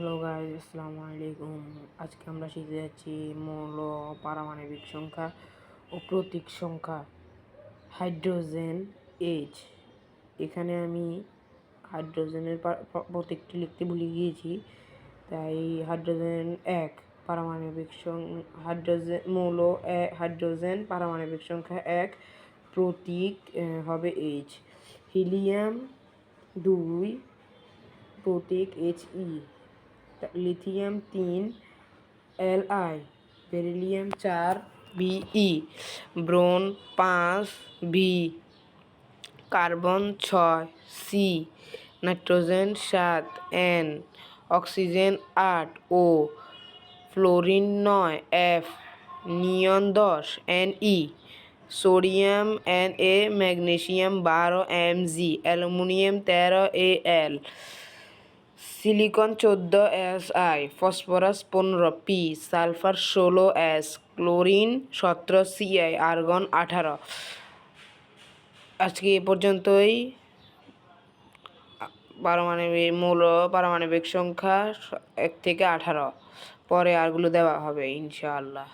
Hello guys আসসালামু আলাইকুম। আজকে আমরা শিখতে যাচ্ছি মৌল পারমাণবিক সংখ্যা ও প্রতীক সংখ্যা, হাইড্রোজেন এইচ এখানে আমি হাইড্রোজেনের প্রতীকটি লিখতে ভুলে গিয়েছি, তাই হাইড্রোজেন এক, পারমাণবিক হাইড্রোজেন মৌল হাইড্রোজেন পারমাণবিক সংখ্যা এক, প্রতীক হবে এইচ হিলিয়াম দুই, প্রতীক এইচ ই লিথিয়াম তিন এল আই, বেরিলিয়াম চার বিই ব্রোন পাঁচ বি, কার্বন ছয় সি, নাইট্রোজেন সাত এন, অক্সিজেন আট ও ফ্লোরিন নয় এফ, নিয়ন দশ N E, sodium N A, magnesium বারো এম জি, অ্যালুমিনিয়াম তেরো এ এল। সিলিকন চোদ্দ এস আই ফসফরাস পনেরো পি সালফার ষোলো এস, ক্লোরিন সতেরো সিআই আর্গন আঠারো। আজকে এ পর্যন্তই। পারমাণবিক মৌল, পারমাণবিক সংখ্যা এক থেকে আঠারো। পরে আরগুলো দেওয়া হবে, ইনশাআল্লাহ।